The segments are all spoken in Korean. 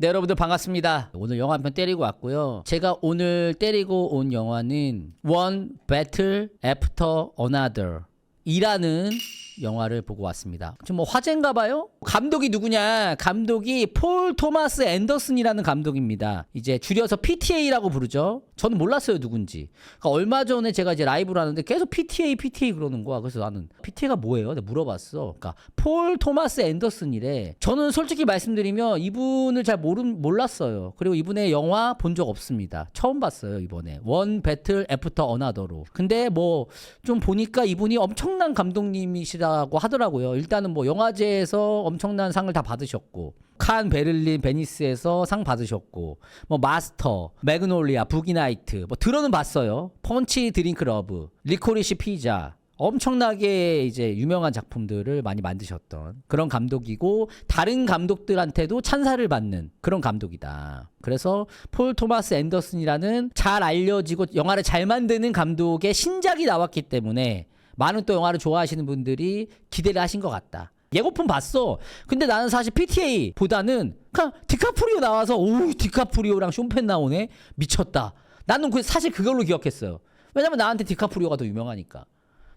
네, 여러분들 반갑습니다. 오늘 영화 한 편 때리고 왔고요. 제가 오늘 때리고 온 영화는 One Battle After Another 이라는 영화를 보고 왔습니다. 지금 뭐 화제인가 봐요? 감독이 누구냐? 감독이 폴 토마스 앤더슨이라는 감독입니다. 이제 줄여서 PTA라고 부르죠. 저는 몰랐어요, 누군지. 그러니까 얼마 전에 제가 이제 라이브를 하는데 계속 PTA, PTA 그러는 거야. 그래서 나는 PTA가 뭐예요? 내가 물어봤어. 그러니까 폴 토마스 앤더슨이래. 저는 솔직히 말씀드리면 이분을 잘 모른 몰랐어요. 그리고 이분의 영화 본 적 없습니다. 처음 봤어요, 이번에. 원 배틀 애프터 어나더로. 근데 뭐 좀 보니까 이분이 엄청 난 감독님이시라고 하더라고요. 일단은 뭐 영화제에서 엄청난 상을 다 받으셨고 칸, 베를린, 베니스에서 상 받으셨고 뭐 마스터, 매그놀리아, 부기나이트 뭐 들어는 봤어요. 펀치 드링크 러브, 리코리시 피자 엄청나게 이제 유명한 작품들을 많이 만드셨던 그런 감독이고 다른 감독들한테도 찬사를 받는 그런 감독이다. 그래서 폴 토마스 앤더슨이라는 잘 알려지고 영화를 잘 만드는 감독의 신작이 나왔기 때문에 많은 또 영화를 좋아하시는 분들이 기대를 하신 것 같다. 예고편 봤어. 근데 나는 사실 PTA보다는 그냥 디카프리오 나와서 오 디카프리오랑 쇼펜 나오네 미쳤다. 나는 그 사실 그걸로 기억했어요. 왜냐면 나한테 디카프리오가 더 유명하니까.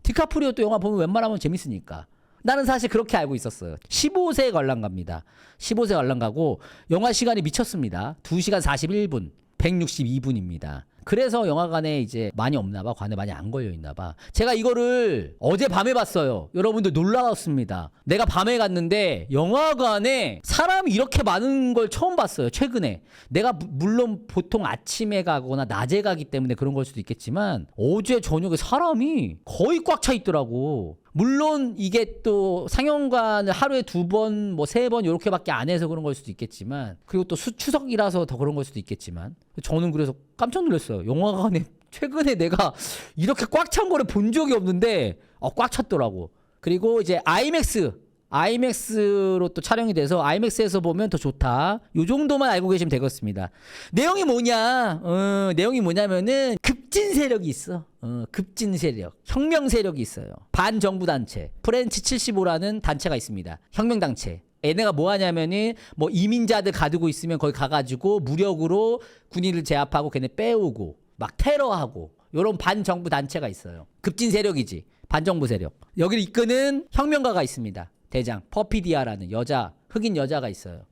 디카프리오 또 영화 보면 웬만하면 재밌으니까. 나는 사실 그렇게 알고 있었어요. 15세 관람갑니다. 15세 관람가고 영화 시간이 미쳤습니다. 2시간 41분, 162분입니다. 그래서 영화관에 이제 많이 없나 봐. 관에 많이 안 걸려 있나 봐. 제가 이거를 어제 밤에 봤어요. 여러분들 놀라웠습니다. 내가 밤에 갔는데 영화관에 사람이 이렇게 많은 걸 처음 봤어요. 최근에. 내가 무- 물론 보통 아침에 가거나 낮에 가기 때문에 그런 걸 수도 있겠지만 어제 저녁에 사람이 거의 꽉 차 있더라고. 물론 이게 또 상영관을 하루에 두 번, 뭐 세 번 이렇게밖에 안 해서 그런 걸 수도 있겠지만 그리고 또 수, 추석이라서 더 그런 걸 수도 있겠지만 저는 그래서 깜짝 놀랐어요. 영화관에 최근에 내가 이렇게 꽉 찬 거를 본 적이 없는데 어, 꽉 찼더라고. 그리고 이제 아이맥스 아이맥스로 또 촬영이 돼서 아이맥스에서 보면 더 좋다. 요 정도만 알고 계시면 되겠습니다. 내용이 뭐냐? 어, 내용이 뭐냐면은 급진 세력이 있어. 어, 급진 세력, 혁명 세력이 있어요. 반정부 단체, 프렌치 75라는 단체가 있습니다. 혁명 단체. 얘네가 뭐 하냐면은 뭐 이민자들 가두고 있으면 거기 가가지고 무력으로 군인을 제압하고 걔네 빼오고 막 테러하고 요런 반정부 단체가 있어요. 급진 세력이지. 반정부 세력. 여기를 이끄는 혁명가가 있습니다. 대장 퍼피디아라는 여자 흑인 여자가 있어요.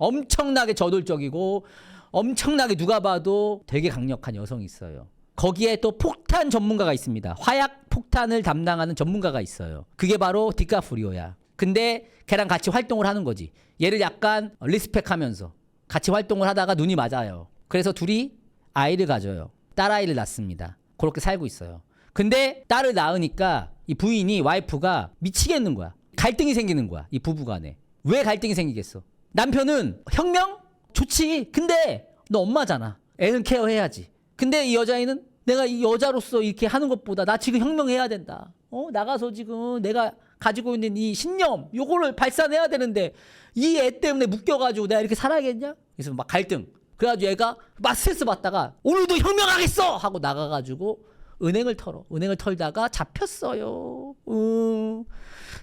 엄청나게 저돌적이고 엄청나게 누가 봐도 되게 강력한 여성이 있어요. 거기에 또 폭탄 전문가가 있습니다. 화약 폭탄을 담당하는 전문가가 있어요. 그게 바로 디카프리오야. 근데 걔랑 같이 활동을 하는 거지. 얘를 약간 리스펙하면서 같이 활동을 하다가 눈이 맞아요. 그래서 둘이 아이를 가져요. 딸아이를 낳습니다. 그렇게 살고 있어요. 근데 딸을 낳으니까 이 부인이 와이프가 미치겠는 거야. 갈등이 생기는 거야. 이 부부 간에. 왜 갈등이 생기겠어? 남편은 혁명? 좋지. 근데 너 엄마잖아. 애는 케어해야지. 근데 이 여자애는 내가 이 여자로서 이렇게 하는 것보다 나 지금 혁명해야 된다. 어, 나가서 지금 내가 가지고 있는 이 신념, 요거를 발산해야 되는데 이 애 때문에 묶여가지고 내가 이렇게 살아야겠냐? 그래서 막 갈등. 그래가지고 얘가 막 스트레스 받다가 오늘도 혁명하겠어! 하고 나가가지고 은행을 털어. 은행을 털다가 잡혔어요. 음,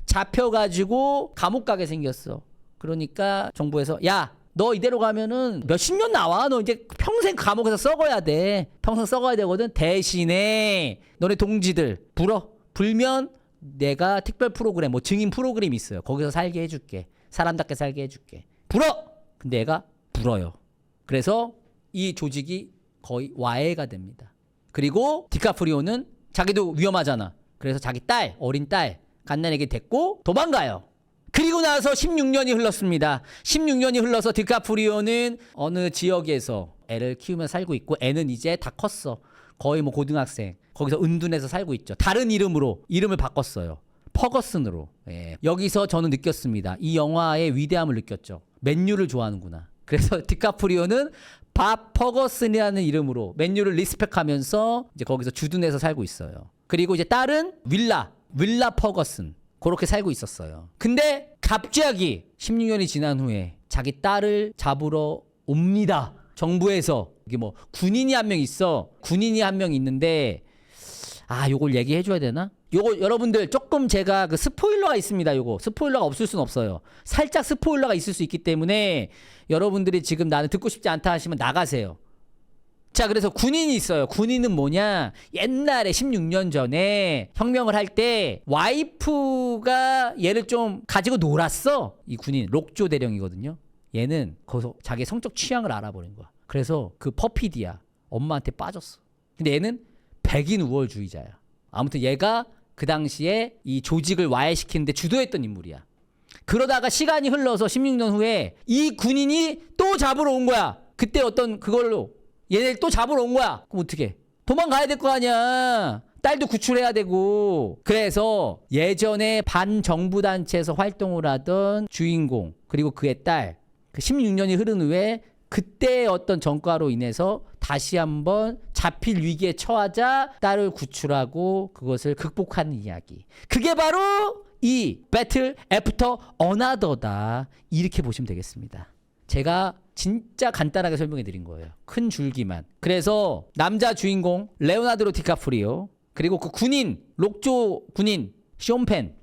잡혀가지고 감옥 가게 생겼어. 그러니까 정부에서 야, 너 이대로 가면은 몇십 년 나와. 너 이제 평생 감옥에서 썩어야 돼. 평생 썩어야 되거든. 대신에 너네 동지들 불어. 불면 내가 특별 프로그램, 뭐 증인 프로그램 있어요. 거기서 살게 해줄게. 사람답게 살게 해줄게. 불어. 근데 얘가 불어요. 그래서 이 조직이 거의 와해가 됩니다. 그리고 디카프리오는 자기도 위험하잖아. 그래서 자기 딸, 어린 딸, 갓난에게 데리고 도망가요. 그리고 나서 16년이 흘렀습니다. 16년이 흘러서 디카프리오는 어느 지역에서 애를 키우며 살고 있고 애는 이제 다 컸어. 거의 뭐 고등학생. 거기서 은둔해서 살고 있죠. 다른 이름으로 이름을 바꿨어요. 퍼거슨으로. 예. 여기서 저는 느꼈습니다. 이 영화의 위대함을 느꼈죠. 맨유를 좋아하는구나. 그래서 디카프리오는 밥 퍼거슨이라는 이름으로 맨유를 리스펙하면서 이제 거기서 주둔해서 살고 있어요. 그리고 이제 딸은 윌라, 윌라 퍼거슨. 그렇게 살고 있었어요. 근데 갑자기 16년이 지난 후에 자기 딸을 잡으러 옵니다. 정부에서 이게 뭐 군인이 한 명 있어. 군인이 한 명 있는데 아, 요걸 얘기해 줘야 되나? 요거 여러분들 조금 제가 그 스포일러가 있습니다. 요거 스포일러가 없을 순 없어요. 살짝 스포일러가 있을 수 있기 때문에 여러분들이 지금 나는 듣고 싶지 않다 하시면 나가세요. 자, 그래서 군인이 있어요. 군인은 뭐냐? 옛날에 16년 전에 혁명을 할 때 와이프가 얘를 좀 가지고 놀았어. 이 군인 록조 대령이거든요. 얘는 거기서 자기 성적 취향을 알아버린 거야. 그래서 그 퍼피디야. 엄마한테 빠졌어. 근데 얘는 백인 우월주의자야. 아무튼 얘가 그 당시에 이 조직을 와해시키는데 주도했던 인물이야. 그러다가 시간이 흘러서 16년 후에 이 군인이 또 잡으러 온 거야. 그때 어떤 그걸로 얘네를 또 잡으러 온 거야. 그럼 어떻게? 도망가야 될 거 아니야. 딸도 구출해야 되고. 그래서 예전에 반정부 단체에서 활동을 하던 주인공 그리고 그의 딸. 그 16년이 흐른 후에 그때 어떤 전과로 인해서 다시 한번 잡힐 위기에 처하자 딸을 구출하고 그것을 극복하는 이야기. 그게 바로 이 배틀 애프터 어나더다. 이렇게 보시면 되겠습니다. 제가 진짜 간단하게 설명해 드린 거예요. 큰 줄기만. 그래서 남자 주인공 레오나드로 디카프리오 그리고 그 군인 록조 군인 쇼펜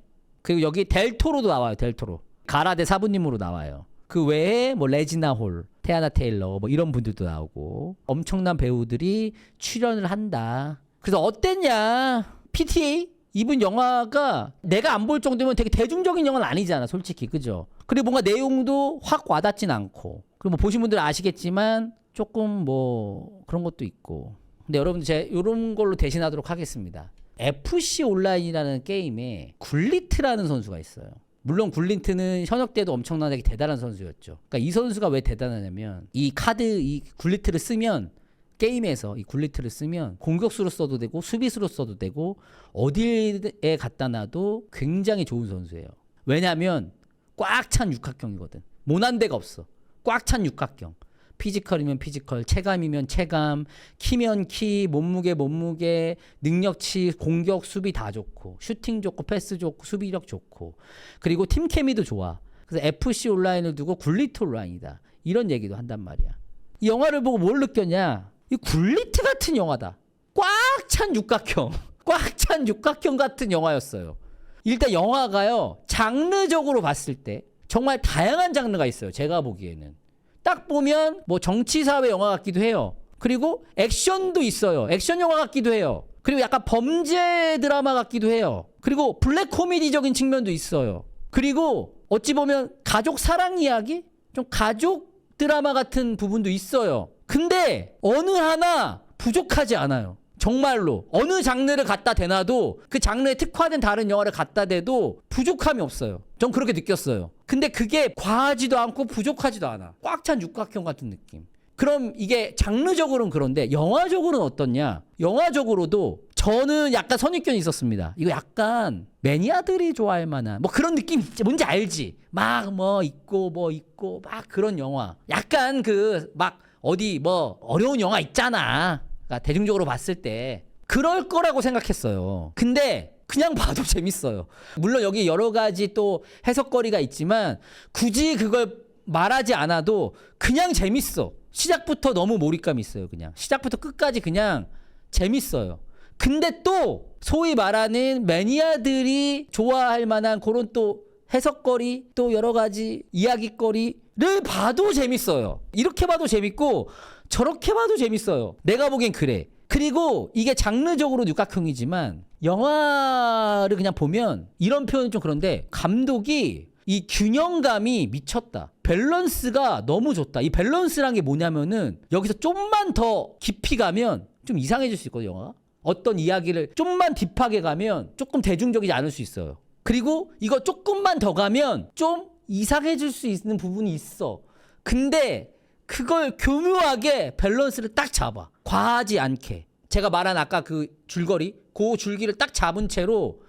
그리고 여기 델토로도 나와요. 델토로 가라데 사부님으로 나와요. 그 외에 뭐 레지나 홀, 테아나 테일러 뭐 이런 분들도 나오고 엄청난 배우들이 출연을 한다. 그래서 어땠냐? PTA 이분 영화가 내가 안 볼 정도면 되게 대중적인 영화는 아니잖아, 솔직히 그죠? 그리고 뭔가 내용도 확 와닿진 않고 그리고 뭐 보신 분들 아시겠지만 조금 뭐 그런 것도 있고 근데 여러분들 제가 이런 걸로 대신하도록 하겠습니다. FC 온라인이라는 게임에 굴리트라는 선수가 있어요. 물론 굴린트는 현역 때도 엄청나게 대단한 선수였죠. 그러니까 이 선수가 왜 대단하냐면 이 카드 이 굴리트를 쓰면 게임에서 이 굴리트를 쓰면 공격수로 써도 되고 수비수로 써도 되고 어디에 갖다 놔도 굉장히 좋은 선수예요. 왜냐하면 꽉 찬 육각형이거든. 모난 데가 없어. 꽉 찬 육각형. 피지컬이면 피지컬, 체감이면 체감, 키면 키, 몸무게 몸무게, 능력치, 공격, 수비 다 좋고, 슈팅 좋고, 패스 좋고, 수비력 좋고, 그리고 팀 케미도 좋아. 그래서 FC 온라인을 두고 굴리트 온라인이다. 이런 얘기도 한단 말이야. 이 영화를 보고 뭘 느꼈냐? 이 굴리트 같은 영화다. 꽉 찬 육각형, 꽉 찬 육각형 같은 영화였어요. 일단 영화가요, 장르적으로 봤을 때 정말 다양한 장르가 있어요. 제가 보기에는. 딱 보면 뭐 정치 사회 영화 같기도 해요. 그리고 액션도 있어요. 액션 영화 같기도 해요. 그리고 약간 범죄 드라마 같기도 해요. 그리고 블랙 코미디적인 측면도 있어요. 그리고 어찌 보면 가족 사랑 이야기? 좀 가족 드라마 같은 부분도 있어요. 근데 어느 하나 부족하지 않아요. 정말로 어느 장르를 갖다 대놔도 그 장르에 특화된 다른 영화를 갖다 대도 부족함이 없어요. 전 그렇게 느꼈어요. 근데 그게 과하지도 않고 부족하지도 않아. 꽉 찬 육각형 같은 느낌. 그럼 이게 장르적으로는 그런데 영화적으로는 어떻냐? 영화적으로도 저는 약간 선입견이 있었습니다. 이거 약간 매니아들이 좋아할 만한 뭐 그런 느낌. 뭔지 알지? 막 뭐 있고 뭐 있고 막 그런 영화. 약간 그 막 어디 뭐 어려운 영화 있잖아. 그러니까 대중적으로 봤을 때 그럴 거라고 생각했어요. 근데 그냥 봐도 재밌어요. 물론 여기 여러 가지 또 해석거리가 있지만 굳이 그걸 말하지 않아도 그냥 재밌어. 시작부터 너무 몰입감 있어요. 그냥 시작부터 끝까지 그냥 재밌어요. 근데 또 소위 말하는 매니아들이 좋아할 만한 그런 또 해석거리 또 여러 가지 이야기거리 를 봐도 재밌어요. 이렇게 봐도 재밌고 저렇게 봐도 재밌어요. 내가 보기엔 그래. 그리고 이게 장르적으로 육각형이지만 영화를 그냥 보면 이런 표현은 좀 그런데 감독이 이 균형감이 미쳤다. 밸런스가 너무 좋다. 이 밸런스란 게 뭐냐면은 여기서 좀만 더 깊이 가면 좀 이상해질 수 있거든요, 영화가. 어떤 이야기를 좀만 딥하게 가면 조금 대중적이지 않을 수 있어요. 그리고 이거 조금만 더 가면 좀 이상해질 수 있는 부분이 있어. 근데 그걸 교묘하게 밸런스를 딱 잡아. 과하지 않게. 제가 말한 아까 그 줄거리, 그 줄기를 딱 잡은 채로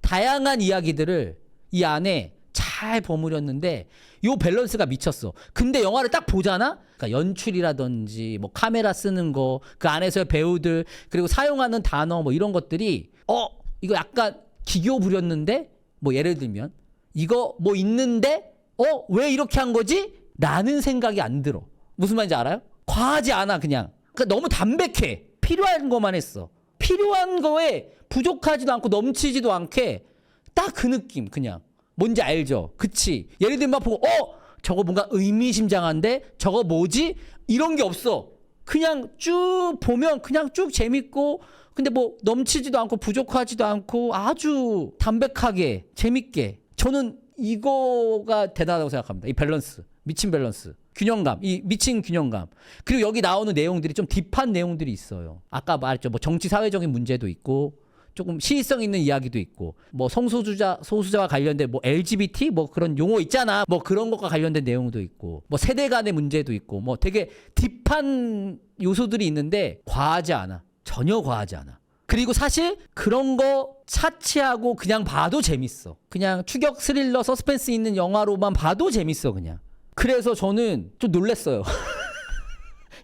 다양한 이야기들을 이 안에 잘 버무렸는데 요 밸런스가 미쳤어. 근데 영화를 딱 보잖아? 그러니까 연출이라든지 뭐 카메라 쓰는 거, 그 안에서의 배우들, 그리고 사용하는 단어 뭐 이런 것들이 어, 이거 약간 기교 부렸는데 뭐 예를 들면 이거 뭐 있는데 어, 왜 이렇게 한 거지? 라는 생각이 안 들어. 무슨 말인지 알아요? 과하지 않아 그냥. 그러니까 너무 담백해. 필요한 것만 했어. 필요한 거에 부족하지도 않고 넘치지도 않게 딱 그 느낌 그냥 뭔지 알죠? 그치? 예를 들면 막 보고 어 저거 뭔가 의미심장한데 저거 뭐지? 이런 게 없어. 그냥 쭉 보면 그냥 쭉 재밌고 근데 뭐 넘치지도 않고 부족하지도 않고 아주 담백하게 재밌게 저는 이거가 대단하다고 생각합니다. 이 밸런스. 미친 밸런스. 균형감. 이 미친 균형감. 그리고 여기 나오는 내용들이 좀 딥한 내용들이 있어요. 아까 말했죠. 뭐 정치 사회적인 문제도 있고 조금 시의성 있는 이야기도 있고 뭐 성소수자 소수자와 관련된 뭐 LGBT 뭐 그런 용어 있잖아. 뭐 그런 것과 관련된 내용도 있고 뭐 세대 간의 문제도 있고 뭐 되게 딥한 요소들이 있는데 과하지 않아. 전혀 과하지 않아 그리고 사실 그런 거 차치하고 그냥 봐도 재밌어 그냥 추격 스릴러 서스펜스 있는 영화로만 봐도 재밌어 그냥 그래서 저는 좀 놀랬어요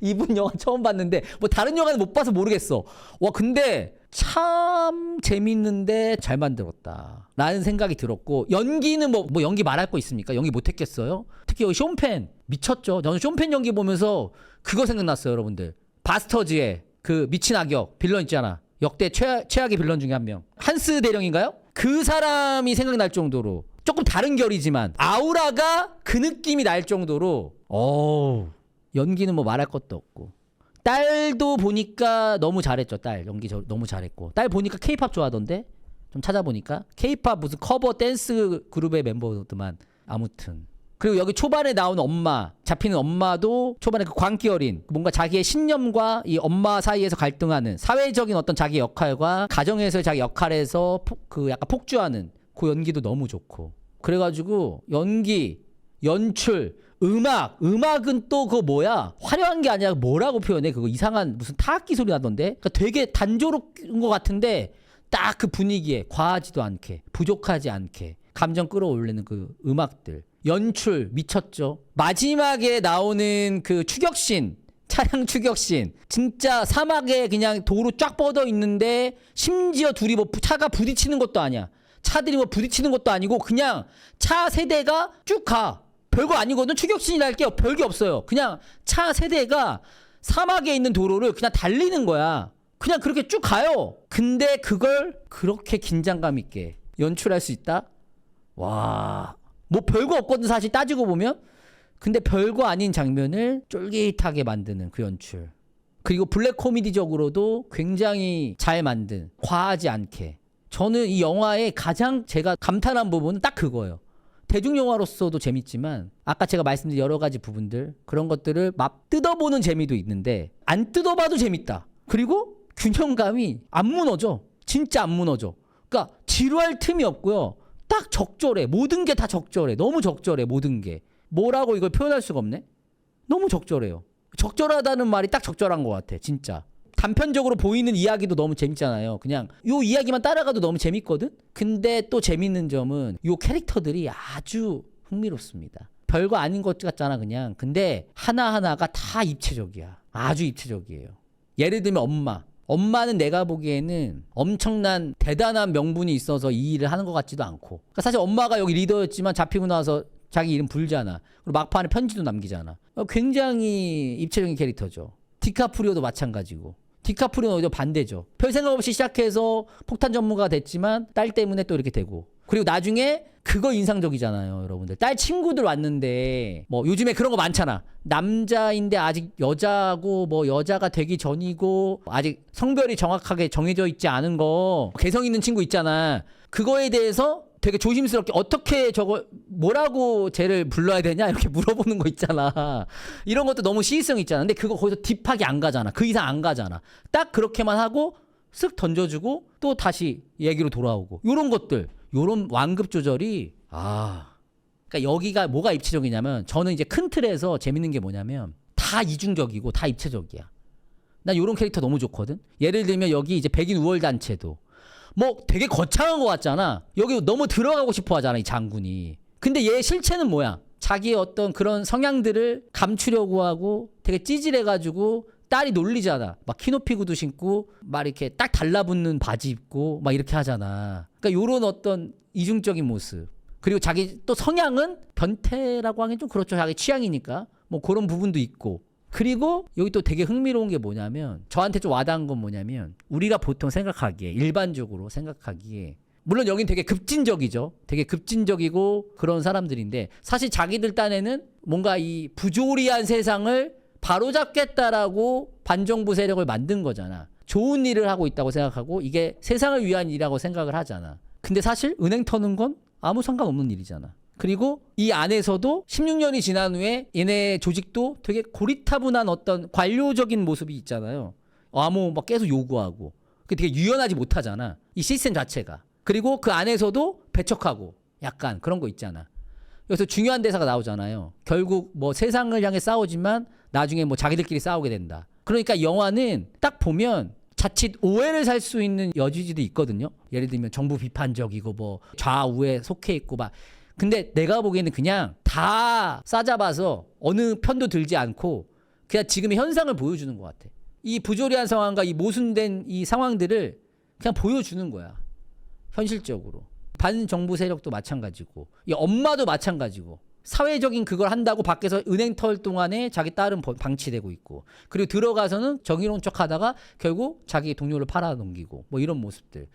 이분 영화 처음 봤는데 뭐 다른 영화는 못 봐서 모르겠어. 와 근데 참 재밌는데 잘 만들었다. 라는 생각이 들었고 연기는 뭐, 뭐 연기 말할 거 있습니까? 연기 못 했겠어요? 특히 여기 쇼펜 미쳤죠. 저는 쇼펜 연기 보면서 그거 생각났어요, 여러분들. 바스터즈의 그 미친 악역 빌런 있잖아. 역대 최, 최악의 빌런 중에 한 명. 한스 대령인가요? 그 사람이 생각날 정도로 조금 다른 결이지만 아우라가 그 느낌이 날 정도로 어우 연기는 뭐 말할 것도 없고. 딸도 보니까 너무 잘했죠 딸. 연기 저, 너무 잘했고. 딸 보니까 케이팝 좋아하던데? 좀 찾아보니까 케이팝 무슨 커버 댄스 그룹의 멤버더만 아무튼 그리고 여기 초반에 나오는 엄마 잡히는 엄마도 초반에 그 광기 어린 뭔가 자기의 신념과 이 엄마 사이에서 갈등하는 사회적인 어떤 자기 역할과 가정에서 자기 역할에서 폭- 그 약간 폭주하는 그 연기도 너무 좋고 그래가지고 연기 연출, 음악, 음악은 또 그거 뭐야? 화려한 게 아니라 뭐라고 표현해? 그거 이상한 무슨 타악기 소리 나던데? 그러니까 되게 단조로운 것 같은데 딱 그 분위기에 과하지도 않게, 부족하지 않게 감정 끌어올리는 그 음악들. 연출 미쳤죠. 마지막에 나오는 그 추격신, 차량 추격신. 진짜 사막에 그냥 도로 쫙 뻗어 있는데 심지어 둘이 뭐 차가 부딪히는 것도 아니야. 차들이 뭐 부딪히는 것도 아니고 그냥 차 세 대가 쭉 가. 별거 아니거든. 추격신이랄 게 별게 없어요. 그냥 차 세 대가 사막에 있는 도로를 그냥 달리는 거야. 그냥 그렇게 쭉 가요. 근데 그걸 그렇게 긴장감 있게 연출할 수 있다? 와. 뭐 별거 없거든 사실 따지고 보면. 근데 별거 아닌 장면을 쫄깃하게 만드는 그 연출. 그리고 블랙 코미디적으로도 굉장히 잘 만든 과하지 않게. 저는 이 영화의 가장 제가 감탄한 부분은 딱 그거예요. 대중 영화로서도 재밌지만 아까 제가 말씀드린 여러 가지 부분들 그런 것들을 막 뜯어보는 재미도 있는데 안 뜯어봐도 재밌다. 그리고 균형감이 안 무너져. 진짜 안 무너져. 그러니까 지루할 틈이 없고요. 딱 적절해. 모든 게 다 적절해. 너무 적절해. 모든 게. 뭐라고 이걸 표현할 수가 없네. 너무 적절해요. 적절하다는 말이 딱 적절한 것 같아. 진짜. 단편적으로 보이는 이야기도 너무 재밌잖아요. 그냥 요 이야기만 따라가도 너무 재밌거든. 근데 또 재밌는 점은 요 캐릭터들이 아주 흥미롭습니다. 별거 아닌 것 같잖아 그냥. 근데 하나하나가 다 입체적이야. 아주 입체적이에요. 예를 들면 엄마. 엄마는 내가 보기에는 엄청난 대단한 명분이 있어서 이 일을 하는 것 같지도 않고. 그러니까 사실 엄마가 여기 리더였지만 잡히고 나서 자기 이름 불잖아. 그리고 막판에 편지도 남기잖아. 어, 굉장히 입체적인 캐릭터죠. 디카프리오도 마찬가지고. 디카프리오는 오히려 반대죠. 별 생각 없이 시작해서 폭탄 전문가가 됐지만 딸 때문에 또 이렇게 되고. 그리고 나중에 그거 인상적이잖아요, 여러분들. 딸 친구들 왔는데 뭐 요즘에 그런 거 많잖아. 남자인데 아직 여자고 뭐 여자가 되기 전이고 아직 성별이 정확하게 정해져 있지 않은 거 개성 있는 친구 있잖아. 그거에 대해서 되게 조심스럽게 어떻게 저거 뭐라고 쟤를 불러야 되냐 이렇게 물어보는 거 있잖아. 이런 것도 너무 시의성 있잖아. 근데 그거 거기서 딥하게 안 가잖아. 그 이상 안 가잖아. 딱 그렇게만 하고 쓱 던져주고 또 다시 얘기로 돌아오고 요런 것들 요런 완급 조절이 아 그러니까 여기가 뭐가 입체적이냐면 저는 이제 큰 틀에서 재밌는 게 뭐냐면 다 이중적이고 다 입체적이야. 난 요런 캐릭터 너무 좋거든. 예를 들면 여기 이제 백인 우월 단체도 뭐 되게 거창한 것 같잖아. 여기 너무 들어가고 싶어 하잖아, 이 장군이. 근데 얘 실체는 뭐야? 자기의 어떤 그런 성향들을 감추려고 하고 되게 찌질해가지고 딸이 놀리잖아. 막 키높이 구두 신고 막 이렇게 딱 달라붙는 바지 입고 막 이렇게 하잖아. 그러니까 요런 어떤 이중적인 모습. 그리고 자기 또 성향은 변태라고 하긴 좀 그렇죠. 자기 취향이니까. 뭐 그런 부분도 있고. 그리고 여기 또 되게 흥미로운 게 뭐냐면 저한테 좀 와닿은 건 뭐냐면 우리가 보통 생각하기에 일반적으로 생각하기에 물론 여긴 되게 급진적이죠. 되게 급진적이고 그런 사람들인데 사실 자기들 딴에는 뭔가 이 부조리한 세상을 바로잡겠다라고 반정부 세력을 만든 거잖아. 좋은 일을 하고 있다고 생각하고 이게 세상을 위한 일이라고 생각을 하잖아. 근데 사실 은행 터는 건 아무 상관없는 일이잖아. 그리고 이 안에서도 16년이 지난 후에 얘네 조직도 되게 고리타분한 어떤 관료적인 모습이 있잖아요. 아무 막 계속 요구하고. 그 되게 유연하지 못하잖아. 이 시스템 자체가. 그리고 그 안에서도 배척하고 약간 그런 거 있잖아. 여기서 중요한 대사가 나오잖아요. 결국 뭐 세상을 향해 싸우지만 나중에 뭐 자기들끼리 싸우게 된다. 그러니까 영화는 딱 보면 자칫 오해를 살 수 있는 여지도 있거든요. 예를 들면 정부 비판적이고 뭐 좌우에 속해 있고 막. 근데 내가 보기에는 그냥 다 싸잡아서 어느 편도 들지 않고 그냥 지금의 현상을 보여주는 것 같아. 이 부조리한 상황과 이 모순된 이 상황들을 그냥 보여주는 거야. 현실적으로. 반정부 세력도 마찬가지고, 이 엄마도 마찬가지고, 사회적인 그걸 한다고 밖에서 은행 털 동안에 자기 딸은 버- 방치되고 있고, 그리고 들어가서는 정의로운 척 하다가 결국 자기 동료를 팔아넘기고, 뭐 이런 모습들.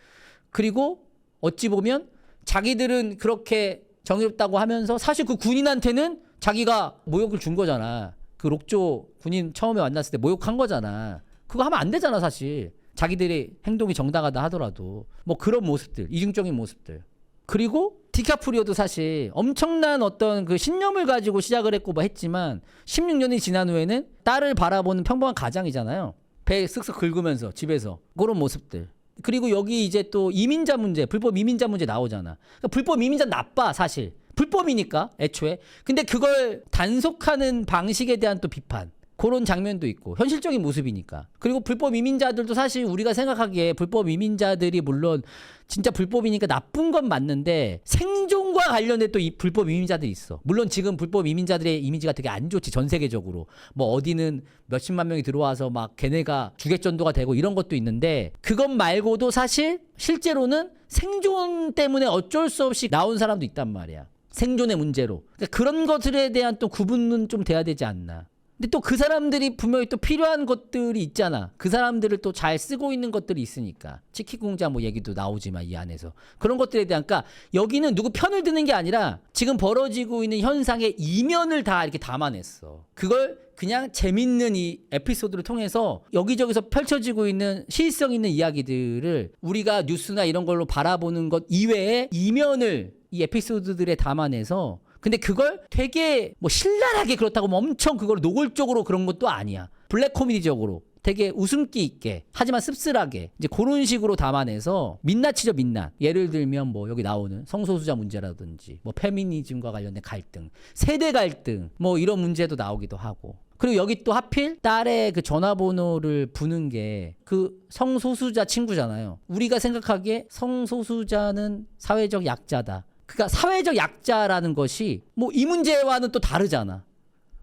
그리고 어찌 보면 자기들은 그렇게 정의롭다고 하면서 사실 그 군인한테는 자기가 모욕을 준 거잖아. 그 록조 군인 처음에 만났을 때 모욕한 거잖아. 그거 하면 안 되잖아, 사실. 자기들의 행동이 정당하다 하더라도. 뭐 그런 모습들, 이중적인 모습들. 그리고 디카프리오도 사실 엄청난 어떤 그 신념을 가지고 시작을 했고 뭐 했지만 16년이 지난 후에는 딸을 바라보는 평범한 가장이잖아요. 배 쓱쓱 긁으면서 집에서 그런 모습들. 그리고 여기 이제 또 이민자 문제, 불법 이민자 문제 나오잖아. 그러니까 불법 이민자 나빠 사실. 불법이니까 애초에. 근데 그걸 단속하는 방식에 대한 또 비판. 그런 장면도 있고 현실적인 모습이니까. 그리고 불법 이민자들도 사실 우리가 생각하기에 불법 이민자들이 물론 진짜 불법이니까 나쁜 건 맞는데 생존과 관련된 또 이 불법 이민자들이 있어. 물론 지금 불법 이민자들의 이미지가 되게 안 좋지 전 세계적으로. 뭐 어디는 몇십만 명이 들어와서 막 걔네가 주객전도가 되고 이런 것도 있는데 그것 말고도 사실 실제로는 생존 때문에 어쩔 수 없이 나온 사람도 있단 말이야. 생존의 문제로. 그러니까 그런 것들에 대한 또 구분은 좀 돼야 되지 않나 근데 또 그 사람들이 분명히 또 필요한 것들이 있잖아. 그 사람들을 또 잘 쓰고 있는 것들이 있으니까. 치킨 공장 뭐 얘기도 나오지만 이 안에서. 그런 것들에 대한, 그러니까 여기는 누구 편을 드는 게 아니라 지금 벌어지고 있는 현상의 이면을 다 이렇게 담아냈어. 그걸 그냥 재밌는 이 에피소드를 통해서 여기저기서 펼쳐지고 있는 시의성 있는 이야기들을 우리가 뉴스나 이런 걸로 바라보는 것 이외에 이면을 이 에피소드들에 담아내서 근데 그걸 되게 뭐 신랄하게 그렇다고 뭐 엄청 그걸 노골적으로 그런 것도 아니야. 블랙 코미디적으로 되게 웃음기 있게 하지만 씁쓸하게 이제 그런 식으로 담아내서 민낯이죠 민낯. 예를 들면 뭐 여기 나오는 성소수자 문제라든지 뭐 페미니즘과 관련된 갈등, 세대 갈등 뭐 이런 문제도 나오기도 하고. 그리고 여기 또 하필 딸의 그 전화번호를 부는 게 그 성소수자 친구잖아요. 우리가 생각하기에 성소수자는 사회적 약자다. 그러니까 사회적 약자라는 것이 뭐 이 문제와는 또 다르잖아.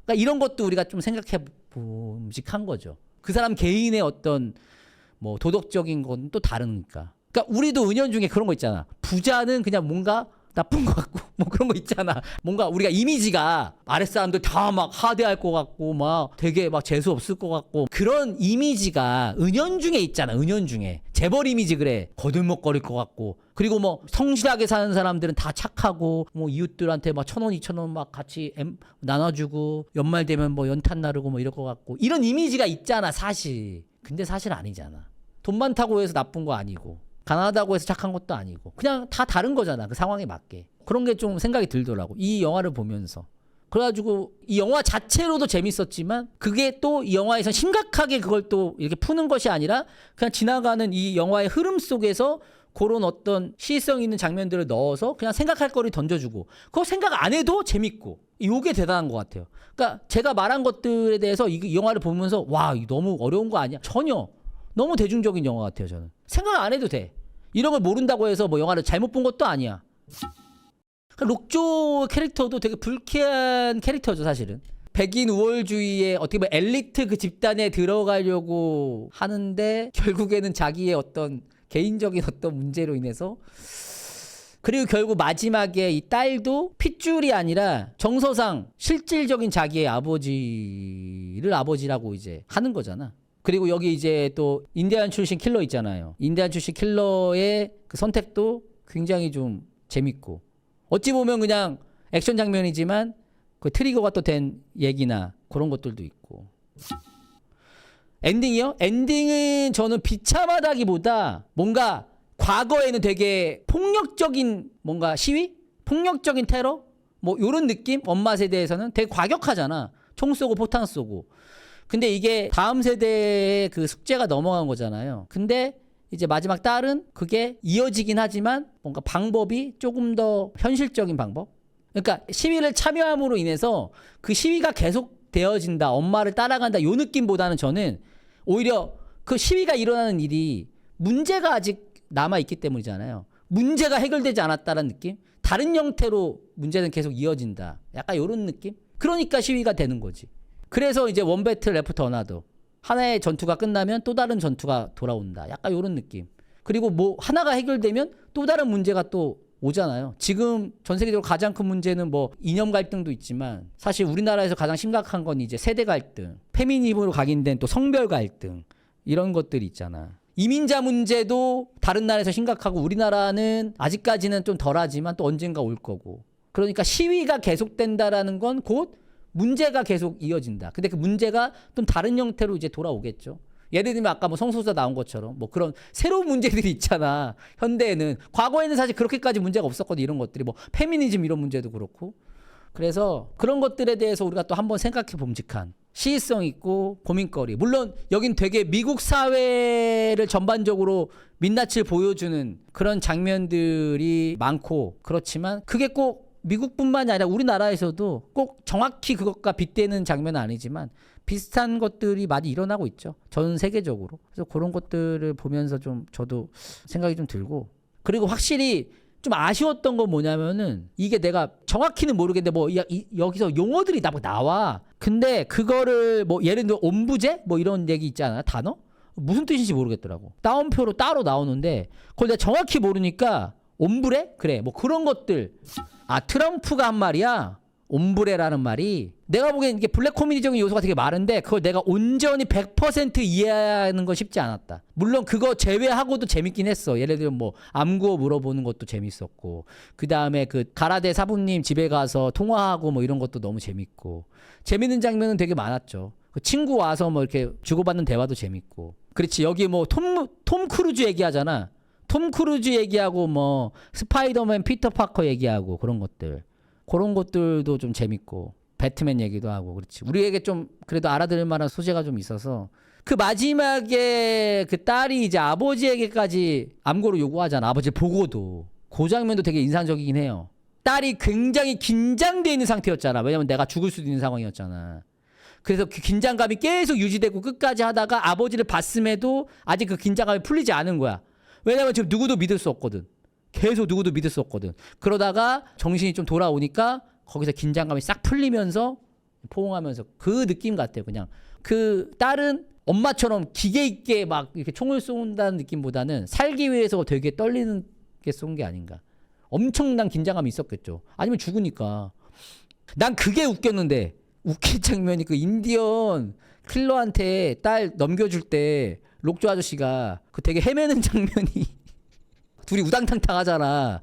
그러니까 이런 것도 우리가 좀 생각해 봄직한 거죠. 그 사람 개인의 어떤 뭐 도덕적인 건 또 다르니까. 그러니까 우리도 은연 중에 그런 거 있잖아. 부자는 그냥 뭔가 나쁜 것 같고 뭐 그런 거 있잖아. 뭔가 우리가 이미지가 아랫 사람들 다 막 하대할 것 같고 막 되게 막 재수 없을 것 같고 그런 이미지가 은연중에 있잖아. 은연중에 재벌 이미지 그래. 거들먹거릴 것 같고 그리고 뭐 성실하게 사는 사람들은 다 착하고 뭐 이웃들한테 막 천 원, 이천 원 막 같이 엠- 나눠주고 연말 되면 뭐 연탄 나르고 뭐 이럴 것 같고 이런 이미지가 있잖아 사실. 근데 사실 아니잖아. 돈 많다고 해서 나쁜 거 아니고 가난하다고 해서 착한 것도 아니고 그냥 다 다른 거잖아 그 상황에 맞게 그런 게 좀 생각이 들더라고 이 영화를 보면서 그래가지고 이 영화 자체로도 재밌었지만 그게 또 이 영화에서 심각하게 그걸 또 이렇게 푸는 것이 아니라 그냥 지나가는 이 영화의 흐름 속에서 그런 어떤 시의성 있는 장면들을 넣어서 그냥 생각할 거리 던져주고 그거 생각 안 해도 재밌고 요게 대단한 것 같아요. 그러니까 제가 말한 것들에 대해서 이- 이 영화를 보면서 와 너무 어려운 거 아니야? 전혀. 너무 대중적인 영화 같아요 저는. 생각 안 해도 돼. 이런 걸 모른다고 해서 뭐 영화를 잘못 본 것도 아니야. 그러니까 록조 캐릭터도 되게 불쾌한 캐릭터죠 사실은. 백인 우월주의의 어떻게 보면 엘리트 그 집단에 들어가려고 하는데 결국에는 자기의 어떤 개인적인 어떤 문제로 인해서 그리고 결국 마지막에 이 딸도 핏줄이 아니라 정서상 실질적인 자기의 아버지를 아버지라고 이제 하는 거잖아. 그리고 여기 이제 또 인디안 출신 킬러 있잖아요. 인디안 출신 킬러의 그 선택도 굉장히 좀 재밌고 어찌 보면 그냥 액션 장면이지만 그 트리거가 또 된 얘기나 그런 것들도 있고 엔딩이요? 엔딩은 저는 비참하다기보다 뭔가 과거에는 되게 폭력적인 뭔가 시위? 폭력적인 테러? 뭐 요런 느낌? 엄마 세대에서는 되게 과격하잖아. 총 쏘고 포탄 쏘고. 근데 이게 다음 세대의 그 숙제가 넘어간 거잖아요. 근데 이제 마지막 딸은 그게 이어지긴 하지만 뭔가 방법이 조금 더 현실적인 방법? 그러니까 시위를 참여함으로 인해서 그 시위가 계속 되어진다. 엄마를 따라간다. 요 느낌보다는 저는 오히려 그 시위가 일어나는 일이 문제가 아직 남아 있기 때문이잖아요. 문제가 해결되지 않았다는 느낌? 다른 형태로 문제는 계속 이어진다. 약간 요런 느낌? 그러니까 시위가 되는 거지. 그래서 이제 원배틀 레프터 어나더 하나의 전투가 끝나면 또 다른 전투가 돌아온다. 약간 요런 느낌. 그리고 뭐 하나가 해결되면 또 다른 문제가 또 오잖아요. 지금 전 세계적으로 가장 큰 문제는 뭐 이념 갈등도 있지만 사실 우리나라에서 가장 심각한 건 이제 세대 갈등, 페미니즘으로 각인된 또 성별 갈등 이런 것들이 있잖아. 이민자 문제도 다른 나라에서 심각하고 우리나라는 아직까지는 좀 덜하지만 또 언젠가 올 거고. 그러니까 시위가 계속된다라는 건 곧 문제가 계속 이어진다. 근데 그 문제가 좀 다른 형태로 이제 돌아오겠죠. 예를 들면 아까 뭐 성소수자 나온 것처럼 뭐 그런 새로운 문제들이 있잖아. 현대에는 과거에는 사실 그렇게까지 문제가 없었거든 이런 것들이 뭐 페미니즘 이런 문제도 그렇고. 그래서 그런 것들에 대해서 우리가 또 한번 생각해 봄직한 시의성 있고 고민거리. 물론 여긴 되게 미국 사회를 전반적으로 민낯을 보여주는 그런 장면들이 많고 그렇지만 그게 꼭 미국뿐만이 아니라 우리나라에서도 꼭 정확히 그것과 빗대는 장면은 아니지만 비슷한 것들이 많이 일어나고 있죠. 전 세계적으로. 그래서 그런 것들을 보면서 좀 저도 생각이 좀 들고 그리고 확실히 좀 아쉬웠던 건 뭐냐면은 이게 내가 정확히는 모르겠는데 뭐 이- 이- 여기서 용어들이 나 나와. 근데 그거를 뭐 예를 들어 옴부제 뭐 이런 얘기 있잖아 단어 무슨 뜻인지 모르겠더라고. 따옴표로 따로 나오는데 그걸 내가 정확히 모르니까 옴브레 그래 뭐 그런 것들 아 트럼프가 한 말이야 옴브레라는 말이 내가 보기엔 이게 블랙 코미디적인 요소가 되게 많은데 그걸 내가 온전히 100% 이해하는 건 쉽지 않았다. 물론 그거 제외하고도 재밌긴 했어. 예를 들면 뭐 암구어 물어보는 것도 재밌었고 그 다음에 그 가라데 사부님 집에 가서 통화하고 뭐 이런 것도 너무 재밌고 재밌는 장면은 되게 많았죠. 그 친구 와서 뭐 이렇게 주고받는 대화도 재밌고 그렇지 여기 뭐 톰 톰 크루즈 얘기하잖아. 톰 크루즈 얘기하고 뭐 스파이더맨 피터 파커 얘기하고 그런 것들. 그런 것들도 좀 재밌고 배트맨 얘기도 하고 그렇지. 우리에게 좀 그래도 알아들을 만한 소재가 좀 있어서 그 마지막에 그 딸이 이제 아버지에게까지 암고를 요구하잖아 아버지 보고도. 그 장면도 되게 인상적이긴 해요. 딸이 굉장히 긴장돼 있는 상태였잖아. 왜냐면 내가 죽을 수도 있는 상황이었잖아. 그래서 그 긴장감이 계속 유지되고 끝까지 하다가 아버지를 봤음에도 아직 그 긴장감이 풀리지 않은 거야. 왜냐면 지금 누구도 믿을 수 없거든. 계속 누구도 믿을 수 없거든. 그러다가 정신이 좀 돌아오니까 거기서 긴장감이 싹 풀리면서 포옹하면서 그 느낌 같아요. 그냥 그 딸은 엄마처럼 기계 있게 막 이렇게 총을 쏜다는 느낌보다는 살기 위해서 되게 떨리는 게 쏜 게 아닌가. 엄청난 긴장감이 있었겠죠. 아니면 죽으니까. 난 그게 웃겼는데 웃긴 장면이 그 인디언 킬러한테 딸 넘겨줄 때 록조 아저씨가 그 되게 헤매는 장면이 둘이 우당탕탕 하잖아.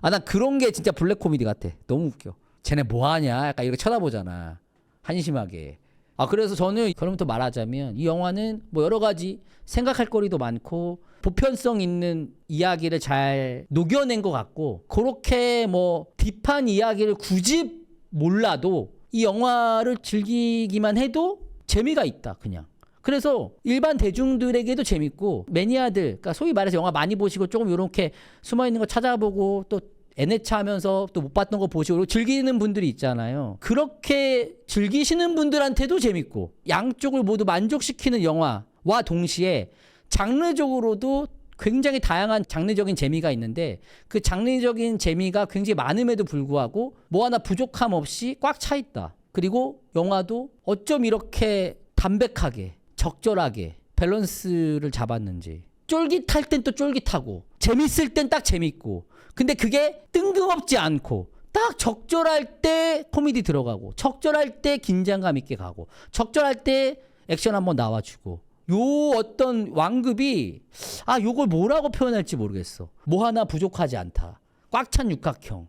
아, 난 그런 게 진짜 블랙 코미디 같아. 너무 웃겨. 쟤네 뭐 하냐? 약간 이렇게 쳐다보잖아. 한심하게. 아, 그래서 저는 그럼부터 말하자면 이 영화는 뭐 여러 가지 생각할 거리도 많고 보편성 있는 이야기를 잘 녹여낸 것 같고 그렇게 뭐 딥한 이야기를 굳이 몰라도 이 영화를 즐기기만 해도 재미가 있다, 그냥. 그래서 일반 대중들에게도 재밌고 매니아들, 그러니까 소위 말해서 영화 많이 보시고 조금 이렇게 숨어 있는 거 찾아보고 또 NH 하면서 또 못 봤던 거 보시고 즐기는 분들이 있잖아요. 그렇게 즐기시는 분들한테도 재밌고 양쪽을 모두 만족시키는 영화와 동시에 장르적으로도 굉장히 다양한 장르적인 재미가 있는데 그 장르적인 재미가 굉장히 많음에도 불구하고 뭐 하나 부족함 없이 꽉 차 있다. 그리고 영화도 어쩜 이렇게 담백하게 적절하게 밸런스를 잡았는지. 쫄깃할 땐 또 쫄깃하고 재밌을 땐 딱 재밌고 근데 그게 뜬금없지 않고 딱 적절할 때 코미디 들어가고 적절할 때 긴장감 있게 가고 적절할 때 액션 한번 나와주고 요 어떤 완급이 아 요걸 뭐라고 표현할지 모르겠어. 뭐 하나 부족하지 않다. 꽉 찬 육각형.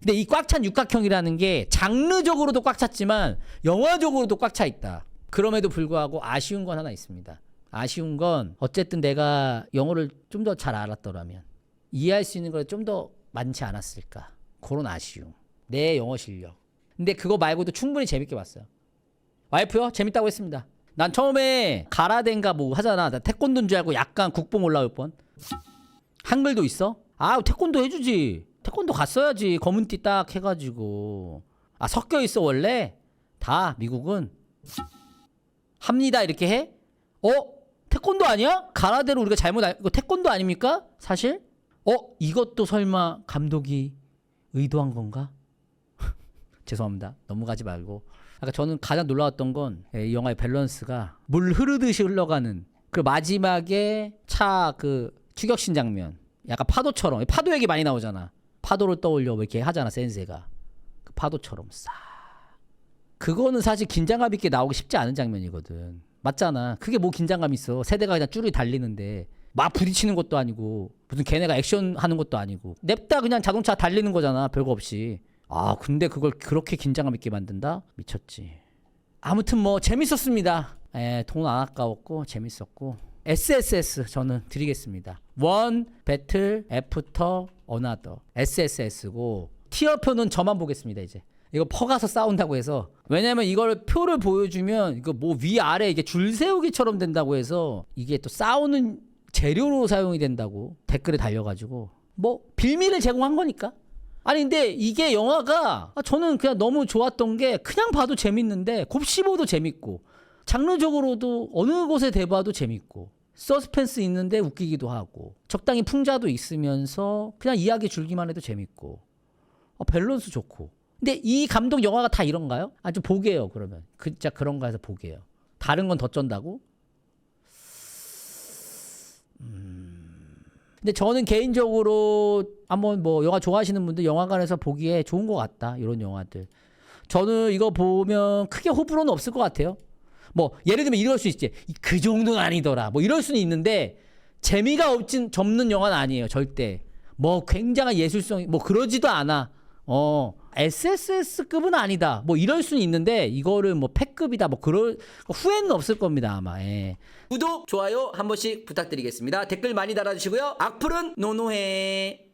근데 이 꽉 찬 육각형이라는 게 장르적으로도 꽉 찼지만 영화적으로도 꽉 차 있다. 그럼에도 불구하고 아쉬운 건 하나 있습니다. 아쉬운 건 어쨌든 내가 영어를 좀 더 잘 알았더라면 이해할 수 있는 걸 좀 더 많지 않았을까. 그런 아쉬움. 내 영어 실력. 근데 그거 말고도 충분히 재밌게 봤어요. 와이프요? 재밌다고 했습니다. 난 처음에 가라덴가 뭐 하잖아. 나 태권도인 줄 알고 약간 국뽕 올라올 뻔. 한글도 있어? 아, 태권도 해주지. 태권도 갔어야지. 검은 띠 딱 해가지고. 아, 섞여 있어, 원래? 다, 미국은. 합니다, 이렇게 해? 어? 태권도 아니야? 가라데로 우리가 잘못 알, 이거 태권도 아닙니까? 사실? 어? 이것도 설마 감독이 의도한 건가? 죄송합니다. 넘어가지 말고. 아까 저는 가장 놀라웠던 건 이 영화의 밸런스가 물 흐르듯이 흘러가는 그 마지막에 차 그 추격신 장면. 약간 파도처럼 파도 얘기 많이 나오잖아. 파도를 떠올려 뭐 이렇게 하잖아 센세가. 그 파도처럼 싹. 그거는 사실 긴장감 있게 나오기 쉽지 않은 장면이거든. 맞잖아. 그게 뭐 긴장감 있어. 세대가 그냥 쭈르 달리는데 막 부딪히는 것도 아니고 무슨 걔네가 액션 하는 것도 아니고 냅다 그냥 자동차 달리는 거잖아. 별거 없이. 아 근데 그걸 그렇게 긴장감 있게 만든다? 미쳤지. 아무튼 뭐 재밌었습니다. 에, 돈안 아까웠고 재밌었고 SSS 저는 드리겠습니다. 원 배틀 애프터 어나더 SSS고 티어표는 저만 보겠습니다 이제. 이거 퍼가서 싸운다고 해서. 왜냐면 이걸 표를 보여주면 이거 뭐 위아래 이게 줄 세우기처럼 된다고 해서 이게 또 싸우는 재료로 사용이 된다고 댓글에 달려가지고. 뭐 빌미를 제공한 거니까. 아니 근데 이게 영화가 아, 저는 그냥 너무 좋았던 게 그냥 봐도 재밌는데 곱씹어도 재밌고 장르적으로도 어느 곳에 대봐도 재밌고 서스펜스 있는데 웃기기도 하고 적당히 풍자도 있으면서 그냥 이야기 줄기만 해도 재밌고. 어, 밸런스 좋고 근데 이 감독 영화가 다 이런가요? 아주 보게요 그러면. 그 진짜 그런가 해서 보게요. 다른 건 더 쩐다고? 근데 저는 개인적으로 한번 뭐 영화 좋아하시는 분들 영화관에서 보기에 좋은 것 같다 이런 영화들. 저는 이거 보면 크게 호불호는 없을 것 같아요. 뭐 예를 들면 이럴 수 있지. 그 정도는 아니더라. 뭐 이럴 수는 있는데 재미가 없진 접는 영화는 아니에요 절대. 뭐 굉장한 예술성이 뭐 그러지도 않아 어. SSS급은 아니다. 뭐 이럴 수는 있는데 이거를 뭐 패급이다. 뭐 그럴 후회는 없을 겁니다 아마. 예. 구독 좋아요 한 번씩 부탁드리겠습니다. 댓글 많이 달아주시고요. 악플은 노노해